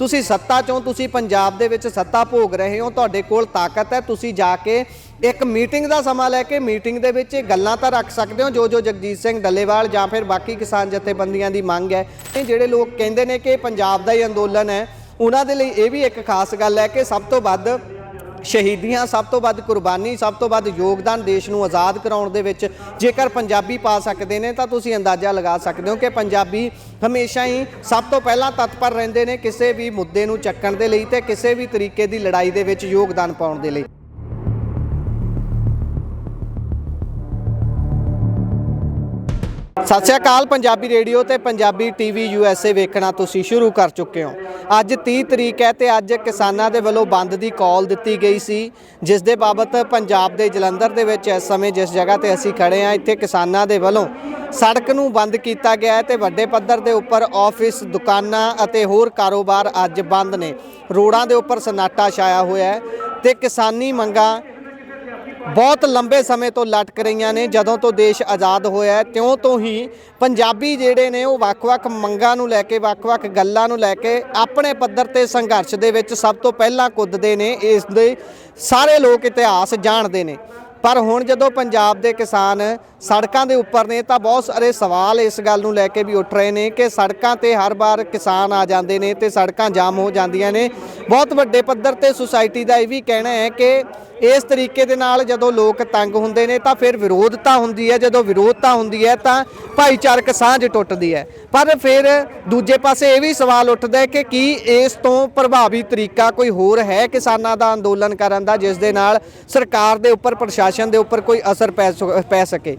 ਤੁਸੀਂ ਸੱਤਾ ਚੋਂ ਤੁਸੀਂ ਪੰਜਾਬ ਦੇ ਵਿੱਚ ਸੱਤਾ ਭੋਗ ਰਹੇ ਹੋ, ਤੁਹਾਡੇ ਕੋਲ ਤਾਕਤ ਹੈ, ਤੁਸੀਂ ਜਾ ਕੇ ਇੱਕ ਮੀਟਿੰਗ ਦਾ ਸਮਾਂ ਲੈ ਕੇ ਮੀਟਿੰਗ ਦੇ ਵਿੱਚ ਇਹ ਗੱਲਾਂ ਤਾਂ ਰੱਖ ਸਕਦੇ ਹੋ ਜੋ ਜੋ ਜਗਜੀਤ ਸਿੰਘ ਡੱਲੇਵਾਲ ਜਾਂ ਫਿਰ ਬਾਕੀ ਕਿਸਾਨ ਜਥੇਬੰਦੀਆਂ ਦੀ ਮੰਗ ਹੈ। ਇਹ ਜਿਹੜੇ ਲੋਕ ਕਹਿੰਦੇ ਨੇ ਕਿ ਪੰਜਾਬ ਦਾ ਹੀ ਅੰਦੋਲਨ ਹੈ, ਉਹਨਾਂ ਦੇ ਲਈ ਇਹ ਵੀ ਇੱਕ ਖਾਸ ਗੱਲ ਹੈ ਕਿ ਸਭ ਤੋਂ ਵੱਧ ਸ਼ਹੀਦੀਆਂ, ਸਭ ਤੋਂ ਵੱਧ ਕੁਰਬਾਨੀ, ਸਭ ਤੋਂ ਵੱਧ ਯੋਗਦਾਨ ਦੇਸ਼ ਨੂੰ ਆਜ਼ਾਦ ਕਰਾਉਣ ਦੇ ਵਿੱਚ। ਜੇਕਰ ਪੰਜਾਬੀ ਪਾ ਸਕਦੇ ਨੇ, ਤਾਂ ਤੁਸੀਂ ਅੰਦਾਜ਼ਾ ਲਗਾ ਸਕਦੇ ਹੋ ਕਿ ਪੰਜਾਬੀ ਹਮੇਸ਼ਾ ਹੀ ਸਭ ਤੋਂ ਪਹਿਲਾਂ ਤਤਪਰ ਰਹਿੰਦੇ ਨੇ ਕਿਸੇ ਵੀ ਮੁੱਦੇ ਨੂੰ ਚੱਕਣ ਦੇ ਲਈ ਤੇ ਕਿਸੇ ਵੀ ਤਰੀਕੇ ਦੀ ਲੜਾਈ ਦੇ ਵਿੱਚ ਯੋਗਦਾਨ ਪਾਉਣ ਦੇ ਲਈ। ਸਤਿ ਸ਼੍ਰੀ ਅਕਾਲ, ਪੰਜਾਬੀ ਰੇਡੀਓ ਤੇ ਪੰਜਾਬੀ ਟੀਵੀ ਯੂਐਸਏ ਵੇਖਣਾ ਤੁਸੀਂ ਸ਼ੁਰੂ ਕਰ ਚੁੱਕੇ ਹੋ। ਅੱਜ 30 ਤਰੀਕ ਹੈ ਤੇ ਅੱਜ ਕਿਸਾਨਾਂ ਦੇ ਵੱਲੋਂ ਬੰਦ ਦੀ ਕਾਲ ਦਿੱਤੀ ਗਈ ਸੀ, ਜਿਸ ਦੇ ਬਾਬਤ ਪੰਜਾਬ ਦੇ ਜਲੰਧਰ ਦੇ ਵਿੱਚ ਇਸ ਸਮੇਂ ਜਿਸ ਜਗ੍ਹਾ ਤੇ ਅਸੀਂ ਖੜੇ ਹਾਂ, ਇੱਥੇ ਕਿਸਾਨਾਂ ਦੇ ਵੱਲੋਂ ਸੜਕ ਨੂੰ ਬੰਦ ਕੀਤਾ ਗਿਆ ਹੈ ਤੇ ਵੱਡੇ ਪੱਧਰ ਦੇ ਉੱਪਰ ਆਫਿਸ, ਦੁਕਾਨਾਂ ਅਤੇ ਹੋਰ ਕਾਰੋਬਾਰ ਅੱਜ ਬੰਦ ਨੇ। ਰੋਡਾਂ ਦੇ ਉੱਪਰ ਸਨਾਟਾ ਛਾਇਆ ਹੋਇਆ ਹੈ ਤੇ ਕਿਸਾਨੀ ਮੰਗਾਂ ਬਹੁਤ ਲੰਬੇ ਸਮੇਂ ਤੋਂ ਲਟਕ ਰਹੀਆਂ ਨੇ, ਜਦੋਂ ਤੋਂ ਦੇਸ਼ ਆਜ਼ਾਦ ਹੋਇਆ ਹੈ, ਤਿਉਂ ਤੋਂ ਹੀ ਪੰਜਾਬੀ ਜਿਹੜੇ ਨੇ ਉਹ ਵੱਖ-ਵੱਖ ਮੰਗਾਂ ਨੂੰ ਲੈ ਕੇ, ਵੱਖ-ਵੱਖ ਗੱਲਾਂ ਨੂੰ ਲੈ ਕੇ ਆਪਣੇ ਪੱਧਰ ਤੇ ਸੰਘਰਸ਼ ਦੇ ਵਿੱਚ ਸਭ ਤੋਂ ਪਹਿਲਾਂ ਕੁੱਦਦੇ ਨੇ, ਇਸ ਦੇ ਸਾਰੇ ਲੋਕ ਇਤਿਹਾਸ ਜਾਣਦੇ ਨੇ। ਪਰ ਹੁਣ ਜਦੋਂ ਪੰਜਾਬ ਦੇ ਕਿਸਾਨ ਸੜਕਾਂ ਦੇ ਉੱਪਰ ਨੇ ਤਾਂ ਬਹੁਤ ਸਾਰੇ ਸਵਾਲ ਇਸ ਗੱਲ ਨੂੰ ਲੈ ਕੇ ਵੀ ਉੱਠ ਰਹੇ ਨੇ ਕਿ ਸੜਕਾਂ ਤੇ ਹਰ ਵਾਰ ਕਿਸਾਨ ਆ ਜਾਂਦੇ ਨੇ ਤੇ ਸੜਕਾਂ ਜਾਮ ਹੋ ਜਾਂਦੀਆਂ ਨੇ। ਬਹੁਤ ਵੱਡੇ ਪੱਧਰ ਤੇ ਸੁਸਾਇਟੀ ਦਾ ਇਹ ਵੀ ਕਹਿਣਾ ਹੈ ਕਿ ਇਸ ਤਰੀਕੇ ਦੇ ਨਾਲ ਜਦੋਂ ਲੋਕ ਤੰਗ ਹੁੰਦੇ ਨੇ ਤਾਂ ਫਿਰ ਵਿਰੋਧਤਾ ਹੁੰਦੀ ਹੈ, ਜਦੋਂ ਵਿਰੋਧਤਾ ਹੁੰਦੀ ਹੈ ਤਾਂ ਭਾਈਚਾਰਕ ਸਾਂਝ ਟੁੱਟਦੀ ਹੈ। ਪਰ ਫਿਰ ਦੂਜੇ ਪਾਸੇ ਇਹ ਵੀ ਸਵਾਲ ਉੱਠਦਾ ਹੈ ਕਿ ਕੀ ਇਸ ਤੋਂ ਪ੍ਰਭਾਵੀ ਤਰੀਕਾ ਕੋਈ ਹੋਰ ਹੈ ਕਿਸਾਨਾਂ ਦਾ ਅੰਦੋਲਨ ਕਰਨ ਦਾ, ਜਿਸ ਦੇ ਨਾਲ ਸਰਕਾਰ ਦੇ ਉੱਪਰ, ਪ੍ਰਸ਼ਾਸਨ ਦੇ ਉੱਪਰ ਕੋਈ ਅਸਰ ਪੈ ਪੈ ਸਕੇ?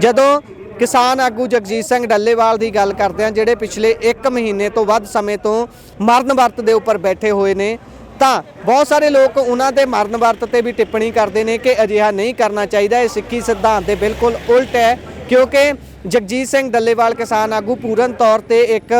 ਜਦੋਂ ਕਿਸਾਨ ਆਗੂ ਜਗਜੀਤ ਸਿੰਘ ਡੱਲੇਵਾਲ ਦੀ ਗੱਲ ਕਰਦੇ ਹਾਂ, ਜਿਹੜੇ ਪਿਛਲੇ 1 ਮਹੀਨੇ ਤੋਂ ਵੱਧ ਸਮੇਂ ਤੋਂ ਮਰਨ ਵਰਤ ਦੇ ਉੱਪਰ ਬੈਠੇ ਹੋਏ ਨੇ, ਤਾਂ ਬਹੁਤ ਸਾਰੇ ਲੋਕ ਉਹਨਾਂ ਦੇ ਮਰਨ ਵਰਤ ਤੇ ਵੀ ਟਿੱਪਣੀ ਕਰਦੇ ਨੇ ਕਿ ਅਜਿਹਾ ਨਹੀਂ ਕਰਨਾ ਚਾਹੀਦਾ। ਇਹ ਸਿੱਖੀ ਸਿਧਾਂਤ ਦੇ ਬਿਲਕੁਲ ਉਲਟ ਹੈ, ਕਿਉਂਕਿ ਜਗਜੀਤ ਸਿੰਘ ਡੱਲੇਵਾਲ ਕਿਸਾਨ ਆਗੂ ਪੂਰਨ ਤੌਰ ਤੇ ਇੱਕ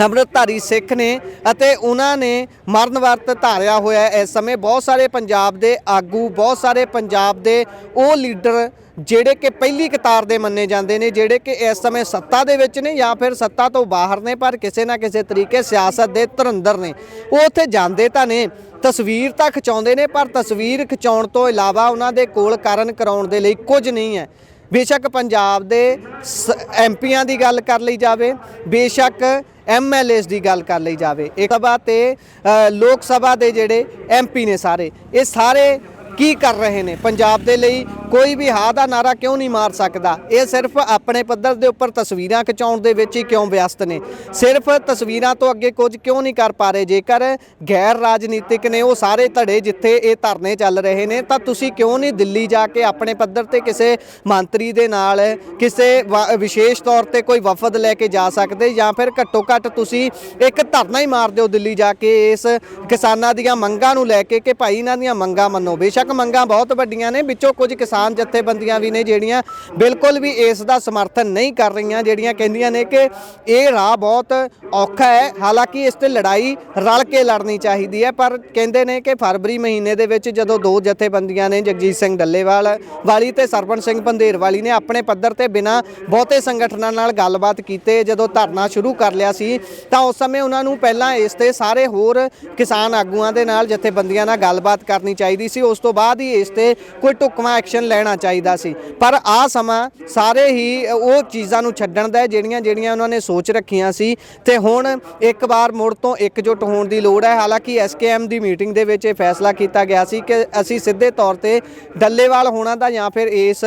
ਅੰਮ੍ਰਿਤਧਾਰੀ ਸਿੱਖ ਨੇ ਅਤੇ ਉਹਨਾਂ ਨੇ ਮਰਨ ਵਰਤ ਧਾਰਿਆ ਹੋਇਆ ਇਸ ਸਮੇਂ ਬਹੁਤ ਸਾਰੇ ਪੰਜਾਬ ਦੇ ਆਗੂ, ਬਹੁਤ ਸਾਰੇ ਪੰਜਾਬ ਦੇ ਉਹ ਲੀਡਰ ਜਿਹੜੇ ਕਿ ਪਹਿਲੀ ਕਤਾਰ ਦੇ ਮੰਨੇ ਜਾਂਦੇ ਨੇ, ਜਿਹੜੇ ਕਿ ਇਸ ਸਮੇਂ ਸੱਤਾ ਦੇ ਵਿੱਚ ਨੇ ਜਾਂ ਫਿਰ ਸੱਤਾ ਤੋਂ ਬਾਹਰ ਨੇ, ਪਰ ਕਿਸੇ ਨਾ ਕਿਸੇ ਤਰੀਕੇ ਸਿਆਸਤ ਦੇ ਧਰੰਦਰ ਨੇ। ਉਹ ਉੱਥੇ ਜਾਂਦੇ ਤਾਂ ਨੇ, ਤਸਵੀਰ ਤਾਂ ਖਿਚਾਉਂਦੇ ਨੇ, ਪਰ ਤਸਵੀਰ ਖਿਚਾਉਣ ਤੋਂ ਇਲਾਵਾ ਉਹਨਾਂ ਦੇ ਕੋਲ ਕਾਰਨ ਕਰਾਉਣ ਦੇ ਲਈ ਕੁਝ ਨਹੀਂ ਹੈ। ਬੇਸ਼ੱਕ ਪੰਜਾਬ ਦੇ ਐਮਪੀਆਂ ਦੀ ਗੱਲ ਕਰ ਲਈ ਜਾਵੇ, ਬੇਸ਼ੱਕ ਐਮਐਲਏਸ ਦੀ ਗੱਲ ਕਰ ਲਈ ਜਾਵੇ। ਇੱਕ ਸਭਾ ਤੇ ਲੋਕ ਸਭਾ ਦੇ ਜਿਹੜੇ ਐਮਪੀ ਨੇ ਸਾਰੇ, ਇਹ ਸਾਰੇ ਕੀ ਕਰ ਰਹੇ ਨੇ? ਪੰਜਾਬ ਦੇ ਲਈ ਕੋਈ ਵੀ ਹਾਂ ਦਾ ਨਾਰਾ ਕਿਉਂ ਨਹੀਂ ਮਾਰ ਸਕਦਾ? ਇਹ ਸਿਰਫ ਆਪਣੇ ਪੱਧਰ ਦੇ ਉੱਪਰ ਤਸਵੀਰਾਂ ਖਿਚਾਉਣ ਦੇ ਵਿੱਚ ਹੀ ਕਿਉਂ ਵਿਅਸਤ ਨੇ? ਸਿਰਫ ਤਸਵੀਰਾਂ ਤੋਂ ਅੱਗੇ ਕੁਝ ਕਿਉਂ ਨਹੀਂ ਕਰ ਪਾ ਰਹੇ? ਜੇਕਰ ਗੈਰ ਰਾਜਨੀਤਿਕ ਨੇ ਉਹ ਸਾਰੇ ਧੜੇ ਜਿੱਥੇ ਇਹ ਧਰਨੇ ਚੱਲ ਰਹੇ ਨੇ, ਤਾਂ ਤੁਸੀਂ ਕਿਉਂ ਨਹੀਂ ਦਿੱਲੀ ਜਾ ਕੇ ਆਪਣੇ ਪੱਧਰ ਤੇ ਕਿਸੇ ਮੰਤਰੀ ਦੇ ਨਾਲ ਕਿਸੇ ਵ- ਵਿਸ਼ੇਸ਼ ਤੌਰ ਤੇ ਕੋਈ ਵਫਦ ਲੈ ਕੇ ਜਾ ਸਕਦੇ? ਜਾਂ ਫਿਰ ਘੱਟੋ ਘੱਟ ਤੁਸੀਂ ਇੱਕ ਧਰਨਾ ਹੀ ਮਾਰ ਦਿਓ ਦਿੱਲੀ ਜਾ ਕੇ ਇਸ ਕਿਸਾਨਾਂ ਦੀਆਂ ਮੰਗਾਂ ਨੂੰ ਲੈ ਕੇ, ਕਿ ਭਾਈ ਇਹਨਾਂ ਦੀਆਂ ਮੰਗਾਂ ਮੰਨੋ। ਬੇਸ਼ੱਕ ਮੰਗਾਂ ਬਹੁਤ ਵੱਡੀਆਂ ਨੇ, ਵਿੱਚੋਂ ਕੁਝ ਕਿਸਾਨ ਜਥੇਬੰਦੀਆਂ ਵੀ ਨੇ ਜਿਹੜੀਆਂ ਬਿਲਕੁਲ ਵੀ ਇਸ ਦਾ ਸਮਰਥਨ ਨਹੀਂ ਕਰ ਰਹੀਆਂ, ਜਿਹੜੀਆਂ ਕਹਿੰਦੀਆਂ ਨੇ ਕਿ ਇਹ ਰਾਹ ਬਹੁਤ ਔਖਾ ਹੈ। ਹਾਲਾਂਕਿ ਇਸ ਤੇ ਲੜਾਈ ਰਲ ਕੇ ਲੜਨੀ ਚਾਹੀਦੀ ਹੈ, ਪਰ ਕਹਿੰਦੇ ਨੇ ਕਿ ਫਰਵਰੀ ਮਹੀਨੇ ਦੇ ਵਿੱਚ ਜਦੋਂ ਦੋ ਜਥੇਬੰਦੀਆਂ ਨੇ, ਜਗਜੀਤ ਸਿੰਘ ਡੱਲੇਵਾਲ ਵਾਲੀ ਤੇ ਸਰਪੰਚ ਸਿੰਘ ਪੰਧੇਰ ਵਾਲੀ ਨੇ ਆਪਣੇ ਪੱਧਰ ਤੇ ਬਿਨਾਂ ਬਹੁਤੇ ਸੰਗਠਨਾਂ ਨਾਲ ਗੱਲਬਾਤ ਕੀਤੇ, ਜਦੋਂ ਧਰਨਾ ਸ਼ੁਰੂ ਕਰ ਲਿਆ ਸੀ, ਤਾਂ ਉਸ ਸਮੇਂ ਉਹਨਾਂ ਨੂੰ ਪਹਿਲਾਂ ਇਸ ਤੇ ਸਾਰੇ ਹੋਰ ਕਿਸਾਨ ਆਗੂਆਂ ਦੇ ਨਾਲ ਜਥੇਬੰਦੀਆਂ ਨਾਲ ਗੱਲਬਾਤ ਕਰਨੀ ਚਾਹੀਦੀ ਸੀ। ਉਸ ਤੋਂ ਬਾਅਦ ਹੀ ਇਸ ਤੇ ਕੋਈ ਢੁਕਵਾਂ ਐਕਸ਼ਨ ਲੈਣਾ ਚਾਹੀਦਾ ਸੀ। ਪਰ ਆ ਸਮਾਂ ਸਾਰੇ ਹੀ ਉਹ ਚੀਜ਼ਾਂ ਨੂੰ ਛੱਡਣ ਦਾ ਹੈ, ਜਿਹੜੀਆਂ ਜਿਹੜੀਆਂ ਉਹਨਾਂ ਨੇ ਸੋਚ ਰੱਖੀਆਂ ਸੀ। ਤੇ ਹੁਣ ਇੱਕ ਵਾਰ ਮੁੜ ਤੋਂ ਇਕਜੁੱਟ ਹੋਣ ਦੀ ਲੋੜ ਹੈ। ਹਾਲਾਂਕਿ ਐਸਕੇਐਮ ਦੀ ਮੀਟਿੰਗ ਦੇ ਵਿੱਚ ਇਹ ਫੈਸਲਾ ਕੀਤਾ ਗਿਆ ਸੀ ਕਿ ਅਸੀਂ ਸਿੱਧੇ ਤੌਰ ਤੇ ਡੱਲੇਵਾਲ ਹੋਣਾ ਦਾ ਜਾਂ ਫਿਰ ਇਸ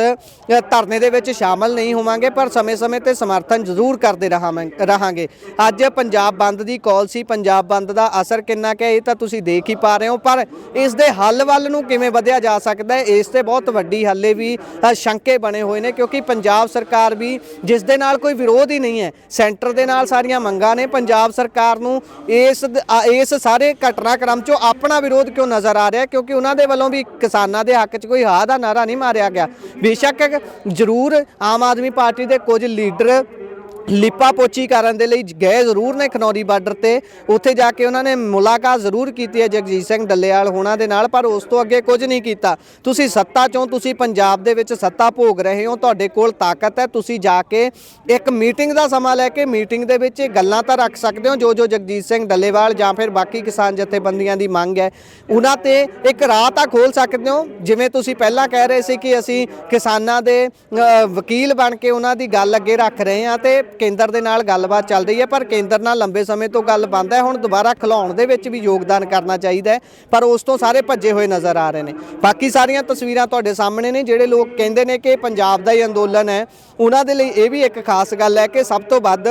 ਧਰਨੇ ਦੇ ਵਿੱਚ ਸ਼ਾਮਲ ਨਹੀਂ ਹੋਵਾਂਗੇ, ਪਰ ਸਮੇਂ-ਸਮੇਂ ਤੇ ਸਮਰਥਨ ਜ਼ਰੂਰ ਕਰਦੇ ਰਹਾਵਾਂ- ਰਹਾਂਗੇ। ਅੱਜ ਪੰਜਾਬ ਬੰਦ ਦੀ ਕਾਲ ਸੀ। ਪੰਜਾਬ ਬੰਦ ਦਾ ਅਸਰ ਕਿੰਨਾ ਕਿ ਇਹ ਤਾਂ ਤੁਸੀਂ ਦੇਖ ਹੀ ਪਾ ਰਹੇ ਹੋ। ਪਰ ਇਸ ਦੇ ਹੱਲ ਵੱਲ ਨੂੰ ਕਿਵੇਂ ਵਧਿਆ ਜਾ ਸਕਦਾ ਹੈ, ਇਸ ਤੇ ਬਹੁਤ ਵੱਡੀ ਹੱਲੇ ਵੀ ਸ਼ੰਕੇ ਬਣੇ ਹੋਏ ਨੇ ਕਿਉਂਕਿ ਪੰਜਾਬ ਸਰਕਾਰ ਵੀ ਜਿਸ ਦੇ ਨਾਲ ਕੋਈ ਵਿਰੋਧ ਹੀ ਨਹੀਂ ਹੈ, ਸੈਂਟਰ ਦੇ ਨਾਲ ਸਾਰੀਆਂ ਮੰਗਾਂ ਨੇ, ਪੰਜਾਬ ਸਰਕਾਰ ਨੂੰ ਇਸ ਇਸ ਸਾਰੇ ਘਟਨਾਕ੍ਰਮ ਚੋਂ ਆਪਣਾ ਵਿਰੋਧ ਕਿਉਂ ਨਜ਼ਰ ਆ ਰਿਹਾ? ਕਿਉਂਕਿ ਉਹਨਾਂ ਦੇ ਵੱਲੋਂ ਵੀ ਕਿਸਾਨਾਂ ਦੇ ਹੱਕ 'ਚ ਕੋਈ ਹਾਂ ਦਾ ਨਾਰਾ ਨਹੀਂ ਮਾਰਿਆ ਗਿਆ। ਬੇਸ਼ੱਕ ਜ਼ਰੂਰ ਆਮ ਆਦਮੀ ਪਾਰਟੀ ਦੇ ਕੁਝ ਲੀਡਰ ਲਿਪਾ ਪੋਚੀ ਕਰਨ ਦੇ ਲਈ ਗਏ ਜ਼ਰੂਰ ਨੇ ਖਨੌਰੀ ਬਾਰਡਰ ਤੇ। ਉੱਥੇ ਜਾ ਕੇ ਉਹਨਾਂ ਨੇ ਮੁਲਾਕਾਤ ਜ਼ਰੂਰ ਕੀਤੀ ਹੈ ਜਗਜੀਤ ਸਿੰਘ ਡੱਲੇਵਾਲ ਹੋਣਾ ਦੇ ਨਾਲ, ਪਰ ਉਸ ਤੋਂ ਅੱਗੇ ਕੁਝ ਨਹੀਂ ਕੀਤਾ। ਤੁਸੀਂ ਸੱਤਾ ਚੋਂ ਤੁਸੀਂ ਪੰਜਾਬ ਦੇ ਵਿੱਚ ਸੱਤਾ ਭੋਗ ਰਹੇ ਹੋ, ਤੁਹਾਡੇ ਕੋਲ ਤਾਕਤ ਹੈ। ਤੁਸੀਂ ਜਾ ਕੇ ਇੱਕ ਮੀਟਿੰਗ ਦਾ ਸਮਾਂ ਲੈ ਕੇ ਮੀਟਿੰਗ ਦੇ ਵਿੱਚ ਗੱਲਾਂ ਤਾਂ ਰੱਖ ਸਕਦੇ ਹੋ, ਜੋ ਜੋ ਜਗਜੀਤ ਸਿੰਘ ਡੱਲੇਵਾਲ ਜਾਂ ਫਿਰ ਬਾਕੀ ਕਿਸਾਨ ਜਥੇਬੰਦੀਆਂ ਦੀ ਮੰਗ ਹੈ। ਉਹਨਾਂ ਤੇ ਇੱਕ ਰਾਹ ਤਾਂ ਖੋਲ ਸਕਦੇ ਹੋ। ਜਿਵੇਂ ਤੁਸੀਂ ਪਹਿਲਾਂ ਕਹਿ ਰਹੇ ਸੀ ਕਿ ਅਸੀਂ ਕਿਸਾਨਾਂ ਦੇ ਵਕੀਲ ਬਣ ਕੇ ਉਹਨਾਂ ਦੀ ਗੱਲ ਅੱਗੇ ਰੱਖ ਰਹੇ ਹਾਂ ਤੇ ਕੇਂਦਰ ਦੇ ਨਾਲ ਗੱਲਬਾਤ ਚੱਲ ਰਹੀ ਹੈ, ਪਰ ਕੇਂਦਰ ਨਾਲ ਲੰਬੇ ਸਮੇਂ ਤੋਂ ਗੱਲ ਬੰਦ ਹੈ। ਹੁਣ ਦੁਬਾਰਾ ਖਿਲਾਉਣ ਦੇ ਵਿੱਚ ਵੀ ਯੋਗਦਾਨ ਕਰਨਾ ਚਾਹੀਦਾ ਹੈ, ਪਰ ਉਸ ਤੋਂ ਸਾਰੇ ਭੱਜੇ ਹੋਏ ਨਜ਼ਰ ਆ ਰਹੇ ਨੇ। ਬਾਕੀ ਸਾਰੀਆਂ ਤਸਵੀਰਾਂ ਤੁਹਾਡੇ ਸਾਹਮਣੇ ਨੇ, ਜਿਹੜੇ ਲੋਕ ਕਹਿੰਦੇ ਨੇ ਕਿ ਪੰਜਾਬ ਦਾ ਹੀ ਅੰਦੋਲਨ ਹੈ। ਉਹਨਾਂ ਦੇ ਲਈ ਇਹ ਵੀ ਇੱਕ ਖਾਸ ਗੱਲ ਹੈ ਕਿ ਸਭ ਤੋਂ ਵੱਧ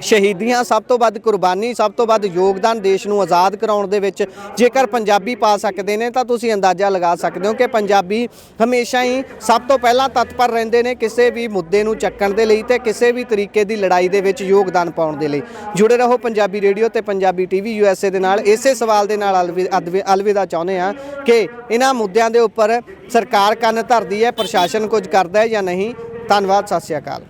ਸ਼ਹੀਦੀਆਂ ਸਭ ਤੋਂ ਵੱਧ ਕੁਰਬਾਨੀ, ਸਭ ਤੋਂ ਵੱਧ ਯੋਗਦਾਨ ਦੇਸ਼ ਨੂੰ ਆਜ਼ਾਦ ਕਰਾਉਣ ਦੇ ਵਿੱਚ ਜੇਕਰ ਪੰਜਾਬੀ ਪਾ ਸਕਦੇ ਨੇ ਤਾਂ ਤੁਸੀਂ ਅੰਦਾਜ਼ਾ ਲਗਾ ਸਕਦੇ ਹੋ ਕਿ ਪੰਜਾਬੀ ਹਮੇਸ਼ਾ ਹੀ ਸਭ ਤੋਂ ਪਹਿਲਾਂ ਤਤਪਰ ਰਹਿੰਦੇ ਨੇ ਕਿਸੇ ਵੀ ਮੁੱਦੇ ਨੂੰ ਚੱਕਣ ਦੇ ਲਈ ਤੇ ਕਿਸੇ ਵੀ ਤਰੀਕੇ ਦੀ ਲੜਾਈ ਦੇ ਵਿੱਚ ਯੋਗਦਾਨ ਪਾਉਣ ਦੇ ਲਈ। ਜੁੜੇ ਰਹੋ ਪੰਜਾਬੀ ਰੇਡੀਓ ਤੇ ਪੰਜਾਬੀ ਟੀਵੀ ਯੂਐਸਏ ਦੇ ਨਾਲ। ਇਸੇ ਸਵਾਲ ਦੇ ਨਾਲ ਅਲਵਿ- ਅਦਵਿ- ਅਲਵਿਦਾ ਚਾਹੁੰਦੇ ਆ ਕਿ ਇਹਨਾਂ ਮੁੱਦਿਆਂ ਦੇ ਉੱਪਰ ਸਰਕਾਰ ਕੰਨ ਧਰਦੀ ਹੈ, ਪ੍ਰਸ਼ਾਸਨ ਕੁਝ ਕਰਦਾ ਹੈ ਜਾਂ ਨਹੀਂ। ਧੰਨਵਾਦ, ਸਤਿ ਸ਼੍ਰੀ ਅਕਾਲ।